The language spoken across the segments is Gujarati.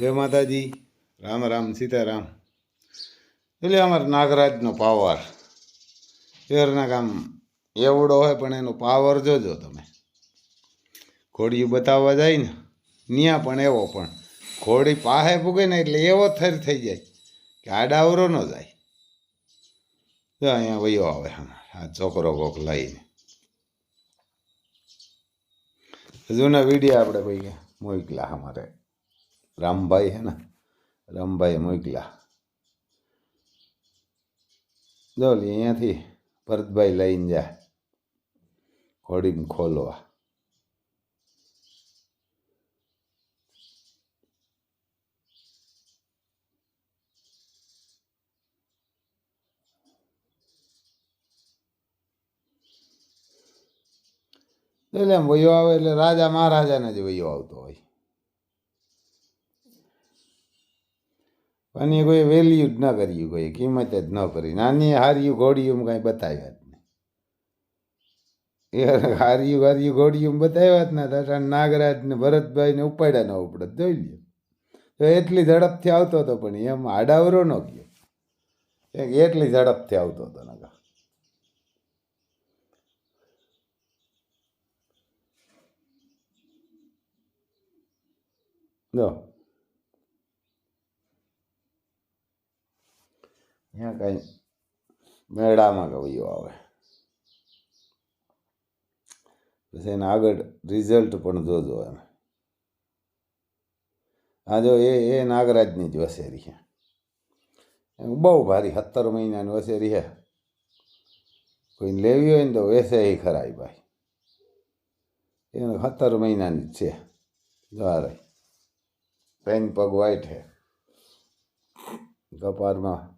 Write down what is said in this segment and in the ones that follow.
જય માતાજી. રામ રામ, સીતારામ. એટલે અમારે નાગરાજનો પાવર. શહેરના કામ એવડો હોય પણ એનો પાવર જોજો તમે. ઘોડીયું બતાવવા જાય ને, ન્યા પણ એવો પણ. ઘોડી પાહે ભૂગે ને એટલે એવો થર થઈ જાય કે આડાવરો ન જાય. જો અહીંયા વયો આવે આ છોકરો કોક લઈને. જૂના વીડિયો આપણે ભાઈ મોકલા અમારે. રામભાઈ હે ને રામભાઈ મોકલા જો અહીંયાથી ભરતભાઈ લઈને જાય ઘોડીને ખોલવા. એટલે એમ વયો આવે એટલે રાજા મહારાજાને જ વયો આવતો હોય. અને કોઈ વેલ્યુ જ ન કર્યું કોઈ, કિંમત જ ન કરી. નાની હાર્યું ઘોડિયું કાંઈ બતાવ્યા જ નહીં. એ હાર્યું હાર્યું ઘોડિયું બતાવ્યા જ ના. તો નાગરાજ ને ભરતભાઈ ને ઉપાડ્યા ન ઉપડે જોઈ લ્યો. તો એટલી ઝડપથી આવતો હતો પણ એમ આડાવરો ન ગયો. એટલી ઝડપથી આવતો હતો નગર. જો. ત્યાં કાંઈ મેળામાં કવિઓ આવે. પછી એના આગળ રિઝલ્ટ પણ જોજો એમ. આ જો એ એ નાગરાજની જ વસેરી છે. બહુ ભારી, સત્તર મહિનાની વસેરી છે. કોઈને લેવી હોય ને તો વેસે એ ખરાય ભાઈ. એને સત્તર મહિનાની જ છે. જો પેન પગ વાઈટ છે. કપારમાં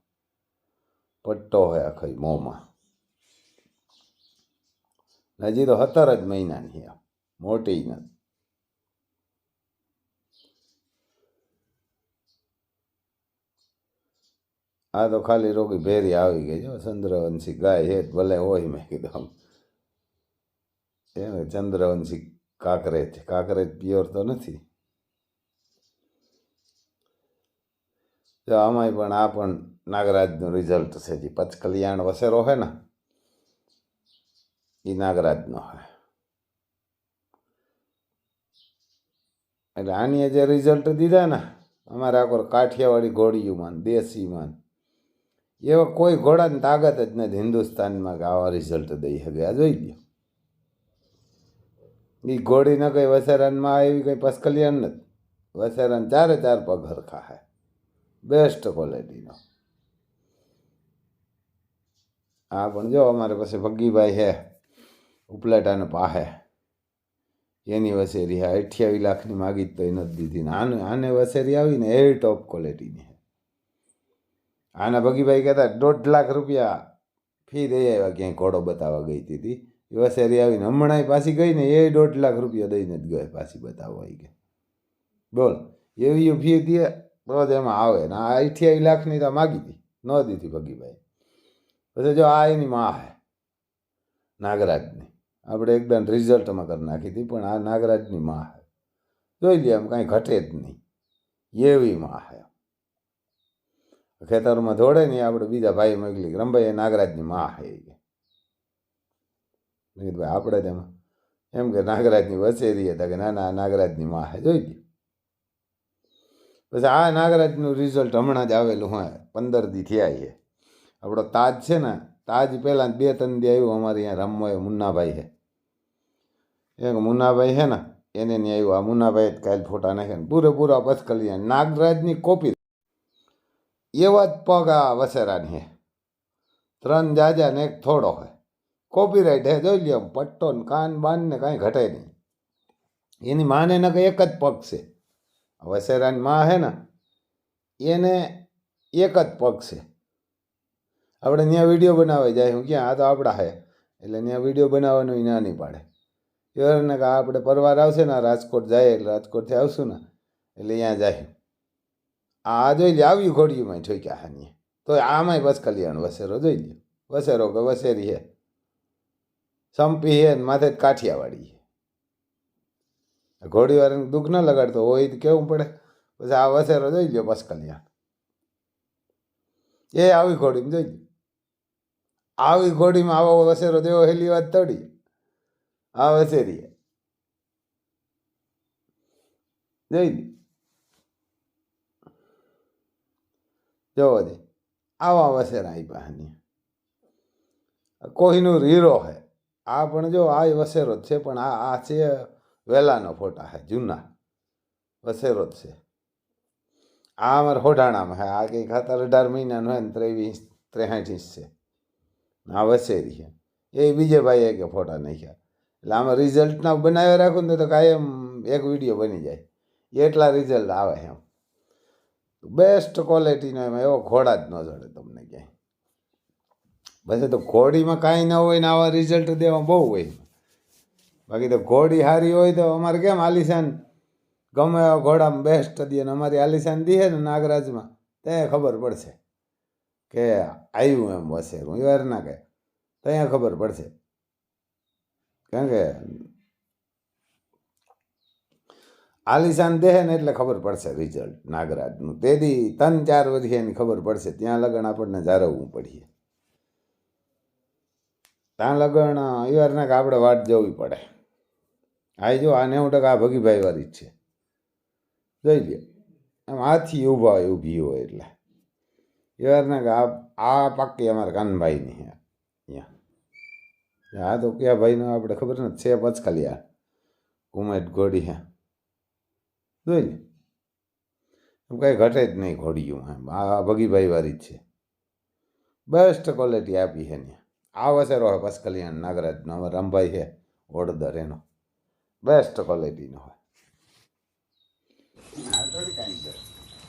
પટ્ટો હોય આખી મોંમાં. હજી તો સત્તર જ મહિનાની આ મોટી નથી આ તો ખાલી રોગી ભેરી આવી ગઈ જો ચંદ્રવંશી ગાય હેઠ ભલે હોય મેં કીધું એમ ચંદ્રવંશી કાંકરેજ કાંકરેજ પ્યોર તો નથી. જો આમાંય પણ આ પણ નાગરાજનું રિઝલ્ટ છે જે. પચકલ્યાણ વસેરો છે ને એ નાગરાજનો હે. એટલે આની જે રિઝલ્ટ દીધા ને, અમારે આગળ કાઠિયાવાડી ઘોડીયુંમાં ને, દેશીમાં એવા કોઈ ઘોડાની તાકાત જ નથી હિન્દુસ્તાનમાં કે આવા રિઝલ્ટ દઈ શકે. આ જોઈ લો એ ઘોડી ન કંઈ વસેરાનમાં આવી, કંઈ પસકલ્યાણ નથી. વસેરાન ચારે ચાર પગ હરખા હે. બેસ્ટ ક્વોલિટીનો હા, પણ જો અમારે પાસે ભગીભાઈ છે, ઉપલેટાને પાહે. એની વસેરી હા અઠ્યાવીસ લાખની માગી તો એ નથી દીધી ને આને આને વસેરી આવી ને એ ટોપ ક્વોલિટીની આના ભગીભાઈ કહેતા, દોઢ લાખ રૂપિયા ફી દઈ આવ્યા, ક્યાંય ઘોડો બતાવવા ગઈ હતી એ વસેરી આવીને હમણાં પાછી ગઈ ને એ દોઢ લાખ રૂપિયા દઈને જ ગઈ પાછી બતાવવા આવી ગઈ બોલ, એવી ફી દે તો એમાં આવે ને આ અઠ્યાવીસ લાખની તો માગી હતી ન દીધી ભગીભાઈ. પછી જો આ એની માં હે, નાગરાજની. આપણે એકદમ રિઝલ્ટમાં કરી નાખી હતી, પણ આ નાગરાજની માં હે. જોઈ લે એમ કાંઈ ઘટે જ નહીં. એવી માં હે. ખેતરમાં દોડે નહીં આપણે બીજા ભાઈ મોકલી રમભાઈ, એ નાગરાજની માં હે ભાઈ આપણે તેમાં એમ કે નાગરાજની વસેરી હતા કે ના ના નાગરાજની માં હે. જોઈ લે. પછી આ નાગરાજનું રિઝલ્ટ હમણાં જ આવેલું હોય પંદર દી થયા છે. આપણો તાજ છે ને, તાજ પહેલાં બે ત્રણ દી આવ્યું, અમારે અહીંયા રમવા મુન્નાભાઈ છે. એક મુન્નાભાઈ છે ને, એને નહીં આવ્યું, આ મુન્નાભાઈ કાલે ફોટા નાખે ને, પૂરેપૂરા પથકલિયા, નાગરાજની કોપી. એવા જ પગ આ વસેરાની હે ત્રણ જાજા ને એક થોડો હોય કોપીરાઇટ હે જોઈ લ્યો, પટ્ટો ને કાન બાન ને કાંઈ ઘટે નહીં. એની માને ને કંઈ એક જ પગ છે. વસેરાની માં હે ને, એને એક જ પગ છે. આપણે ત્યાં વીડિયો બનાવવા જાય, હું ક્યાં? આ તો આપણા હે. એટલે ત્યાં વીડિયો બનાવવાનું ના નહીં પાડે. ને કે આપણે પરવાર આવશે ને રાજકોટ જાય, એટલે રાજકોટથી આવશું ને, એટલે ત્યાં જાય. આ જોઈ લે આવ્યું ઘોડિયુંમાં ઠોક્યા હાની તો આમાંય બસ કલ્યાણ વસેરો જોઈ લે વસેરો કે વસેરી હે. સંપી હે ને માથે કાઠિયાવાડી હે. ઘોડીવાળાને દુઃખ ન લગાડતો, હોય તો કેવું પડે? પછી આ વસેરો જોઈ લ્યો બસ કલ્યાણ. એ આવી ઘોડીમાં જોઈ લ્યો. આવી ઘોડીમાં આવો વસેરો દેવો હેલી વાત તડી. આ વસેરીએ. જઈ જોવો દે. આવા વસેરા આવી પાહની કોહિનૂર હીરો હે. આ પણ જો આ વસેરો જ છે, પણ આ આ છે વેલાનો ફોટા હે, જૂના. વસેરો જ છે. આ અમારે હોઢાણામાં હે. આ કંઈક ખાતર અઢાર મહિનાનો હે ને ત્રેવીસ ત્રેસાઠ છે. આ વસે રહ્યા એ બીજે ભાઈએ કે ફોટા નાખ્યા. એટલે આમાં રિઝલ્ટના બનાવ્યા રાખું ને તો કાયમ એક વીડિયો બની જાય. એટલા રિઝલ્ટ આવે એમ. બેસ્ટ ક્વોલિટીનો એમાં એવો ઘોડા જ ન જડે તમને ક્યાંય. પછી તો ઘોડીમાં કાંઈ ન હોય ને આવા રિઝલ્ટ દેવા બહુ હોય. બાકી તો ઘોડી સારી હોય તો અમારે કેમ આલિશાન? ગમે એવા ઘોડામાં બેસ્ટ દે ને અમારી આલિશાન દીએ ને નાગરાજમાં. ત્યાં ખબર પડશે. કે આવ્યું એમ વસેરું એ વાર ના કહે. ત્યાં ખબર પડશે. કારણ કે આલિશાન દેહ ને એટલે ખબર પડશે રિઝલ્ટ નાગરાજનું. તેથી ત્રણ ચાર વર્ષે એની ખબર પડશે. ત્યાં લગન આપણને જાળવવું પડીએ ત્યાં લગન એવારના કે આપણે વાટ જવી પડે. આ જો, આ નેવું ટકા ભગીભાઈ વાળી જ છે. જોઈ લે એમ આથી ઊભા હોય, ઊભી હોય એટલે. એવારના કે આ આ પાક્કી અમારા કાનભાઈની છે અહીંયા આ તો કયા ભાઈનો આપણે ખબર નથી છે પચખાલી આ. ઉમેદ ઘોડી હે. જોઈ ને એમ કાંઈ ઘટે જ નહીં ઘોડિયું એમ. આ ભગીભાઈ વાળી જ છે. બેસ્ટ ક્વોલિટી આપી છે ને. આ વસેરો હોય કલ્યાણ નાગરાજનો. અમારે રામભાઈ છે ઓડદર એનો. બેસ્ટ ક્વોલિટીનો હોય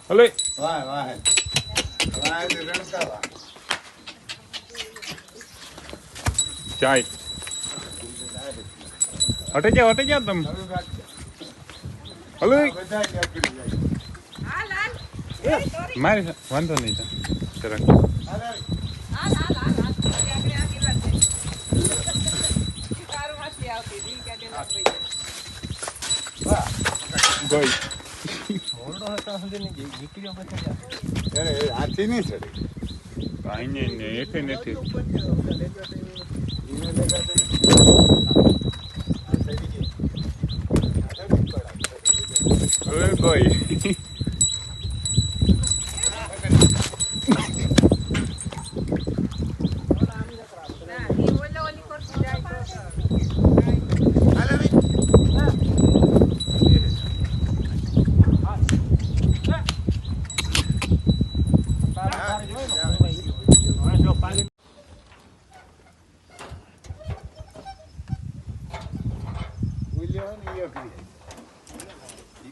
હલો. વાહ વાહ. ચાય હટે ગયા હટે ગયા તમે હલો બધા જ આપી જાય. મારી વાંધો નહીં તો જરાક અરે, વાહ. ગઈ અરે, એ હાથી નહીં ચડે. કાંઈ એને લગા તો- આ ચડી ગઈ. આ ચડી પડા. ગઈ હાલે ભાઈ. ઉલ્યો ને ઈ અઘરી. ઈ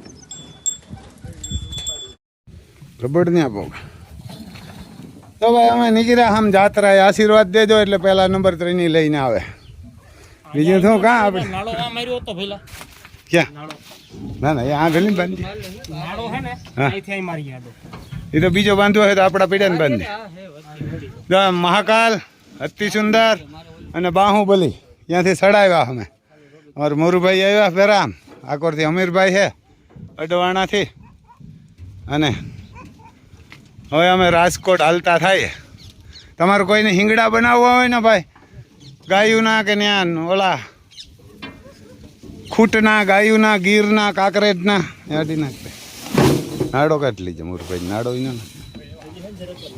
રબડ ને આપો. તો ભાઈ અમે નીકળ્યા આમ જાત્રાએ. આશીર્વાદ દેજો એટલે પહેલા નંબર ત્રણની લઈને આવે. બીજું શું કાં આપણે? ક્યાં? ના ના એ આ ભેલી બાંધી. એ તો બીજો બાંધવો હોય તો આપણા પીડ્યા ને બાંધી. મહાકાલ અતિ સુંદર અને બાહુબલી. ત્યાંથી સડાવ્યા અમે. અમારે મોરુભાઈ આવ્યા પેરામ આકોરથી અમીરભાઈ છે અડવાણાથી. અને હવે અમે રાજકોટ હાલતા થાય. તમારે કોઈને હિંગડા બનાવવા હોય ને ભાઈ? ગાયુંના કે ન્યા ઓલા ખૂટના, ગાયુંના, ગીરના, કાંકરેજના? યાદી નાખે નાડો કાઢી લીજે મોરુભાઈ, નાડો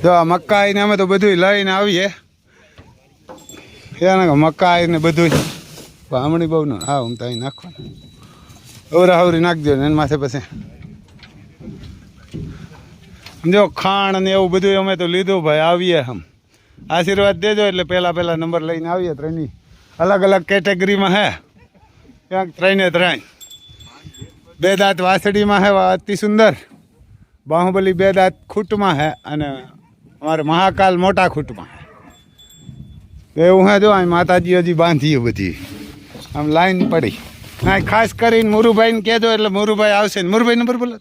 જો આ મકાઈ ને અમે તો બધું લઈને આવીએ. એને મકાઈ ને બધું હમણી બહુ ન હા હું તો અહીં નાખવાનું. અવરા હવરી નાખજો ને, એના માથે પછી. જો ખાણ ને એવું બધું અમે તો લીધું ભાઈ, આવીએ હમ. આશીર્વાદ દેજો એટલે પહેલાં પહેલાં નંબર લઈને આવીએ ત્રણની અલગ અલગ કેટેગરીમાં હે. ક્યાંક ત્રણે ત્રણ. બે દાંત વાસળીમાં હે અતિ સુંદર. બાહુબલી બે દાંત ખૂટમાં હે અને અમારે મહાકાલ મોટા ખૂટમાં એવું હે જો, અહીં માતાજી હજી બાંધીએ બધી. આમ લાઈન પડી. હા ખાસ કરીને મુરુભાઈને કહેજો એટલે મુરુભાઈ આવશે. ને મુરુભાઈ નંબર બોલો.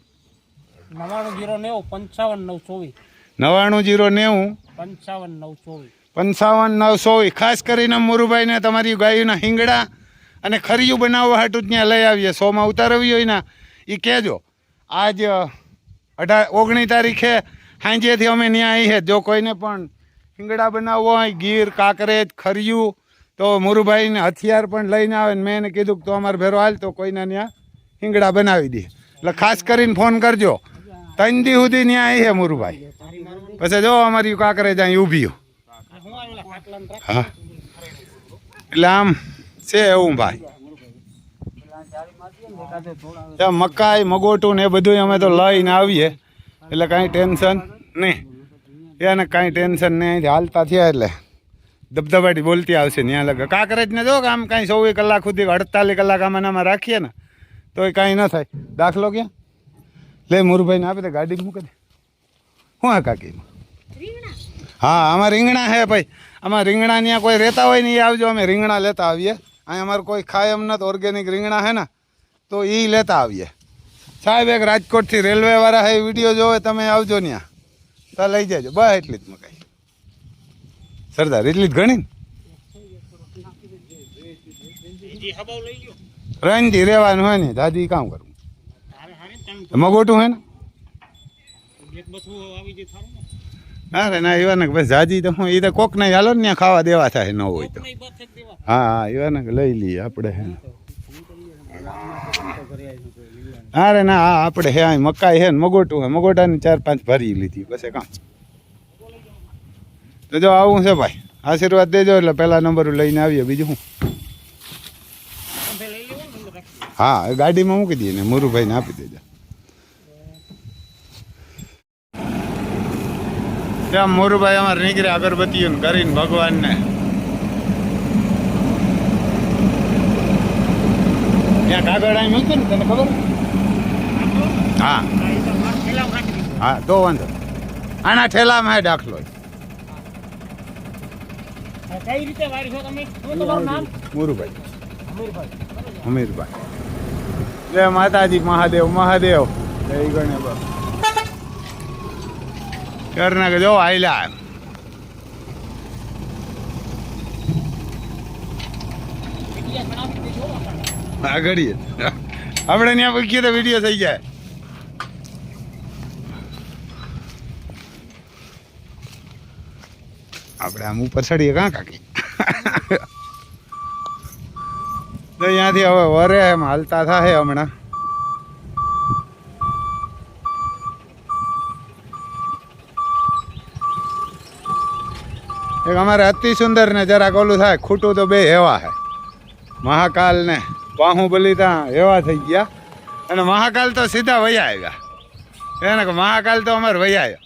નવાણું જીરો નેવું પંચાવન નવ ચોવીસ. નવાણું જીરો નેવું પંચાવન નવ ચોવીસ. પંચાવન નવસો ખાસ કરીને મોરુભાઈને તમારી ગાયોના હિંગડા અને ખરીયું બનાવવા હાટું જ ત્યાં લઈ આવીએ. સોમાં ઉતારવી હોય ને એ કહેજો. આજ અઢાર ઓગણીસ તારીખે સાંજેથી અમે ત્યાં આવીએ જો કોઈને પણ હિંગડા બનાવવો હોય ગીર કાંકરેજ ખરિયું તો મુરુભાઈને હથિયાર પણ લઈને આવે ને મેં એને કીધું કે તો અમારે ભેરો હાલ તો કોઈના ત્યાં હિંગડા બનાવી દે. એટલે ખાસ કરીને ફોન કરજો. ત્રણ દી સુધી ત્યાં છે મુરુભાઈ. પછી જો અમારી કાંકરેજ અહીં ઊભી હું. એટલે આમ છે એવું ભાઈ. મકાઈ, મગોટું ને એ બધું અમે તો લઈને આવીએ. એટલે કાંઈ ટેન્શન નહીં. એને કાંઈ ટેન્શન નહીં. અહીંથી હાલતા થયા એટલે ધબધબાટી બોલતી આવશે ત્યાં લગે. કાંકરેજ ને જો આમ કાંઈ ચોવીસ કલાક સુધી અડતાલીસ કલાક આમાં રાખીએ ને તો એ કાંઈ ન થાય. દાખલો ક્યાં? લે મુરુભાઈને આપી દે ગાડી મૂકી દે. હું આ કાકીમાં હા આમાં રીંગણા હે ભાઈ. આમાં રીંગણા ત્યાં કોઈ રહેતા હોય ને એ આવજો અમે રીંગણા લેતા આવીએ. અહીં અમારે કોઈ ખાય એમ નથી ઓર્ગેનિક રીંગણા હે ને તો એ લેતા આવીએ. સાહેબ એક રાજકોટથી રેલવેવાળા હે વીડિયો જોવે તમે આવજો ત્યાં તો લઈ જજો. બસ એટલી જ મકાઈ સરદાર એટલી જ ગણી ને? રંજી રહેવાનું હોય ને દાદી કામ હારે મગોટું હે ને? થારું ને. એવા ને બસ જાજી તો હું એ તો કોક નહીં હાલો ને ત્યાં ખાવા દેવા થાય ન હોય તો. હા હા એવા ને કે લઈ લઈએ આપણે હે ને. ના હા આપણે હે મકાઈ હે ને મગોટું હે મગોટાની ચાર પાંચ ભરી લીધી પછી કામ તો જો આવું છે ભાઈ આશીર્વાદ દેજો એટલે પહેલા નંબર લઈને આવીએ બીજું શું હા ગાડીમાં મૂકી દઈએ ને મુરુભાઈને આપી દેજો. ત્યાં મોરુભાઈ અમારે નીકળ્યા અગરબત્તીઓ કરીને ભગવાનને. ત્યાં કાગળ આમ મૂક્યું ને તને ખબર? હા. હા તો વાંધો આના ઠેલામાં દાખલો. કઈ રીતે વારી છો તમે તમારું નામ? મોરુભાઈ. અમીરભાઈ. જય માતાજી મહાદેવ મહાદેવ. જય ગણે બાપા કરના કે જો આયલા આપણે. આગળ આપણે ત્યાં પૂછીએ તો વીડિયો થઈ જાય. આપણે આમ ઉપર ચડીએ કાં કાકી? તો અહીંયાથી હવે વરે એમ હાલતા થાય હમણાં. એક અમારે અતિ સુંદર ને જરાક ઓલું થાય, ખોટું તો બે એવા હે. મહાકાલ ને બાહુબલી ત્યાં એવા થઈ ગયા. અને મહાકાલ તો સીધા વયા આવ્યા. એને કે મહાકાલ તો અમારે વયા આવ્યા.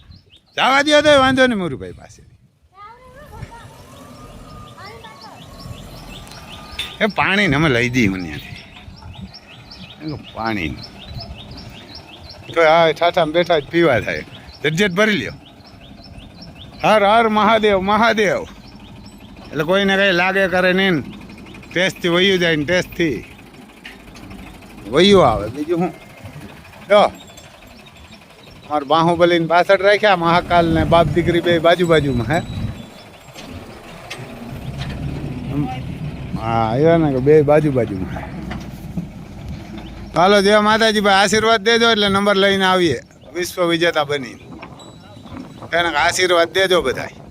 જવા દો તો વાંધો નહીં મુરુભાઈ પાસે. એ પાણી ને અમે લઈ દઈએ મને પાણી તો આ ઠાઠામાં બેઠા જ પીવા થાય. જજ્જત ભરી લ્યો. હર હર મહાદેવ મહાદેવ. એટલે કોઈને કંઈ લાગે કરે નહીં ને. ટેસ્ટથી વયું જાય ને ટેસ્ટથી. વયું આવે. બીજું શું જો. મારે બાહુબલીને પાછળ રાખ્યા મહાકાલ ને બાપ દીકરી બે બાજુ બાજુમાં, હે? હા એવા ને કે બે બાજુ બાજુમાં ચાલો જે માતાજી, ભાઈ આશીર્વાદ દેજો એટલે નંબર લઈને આવીએ. વિશ્વ વિજેતા બની એને આશીર્વાદ દેજો બધાય.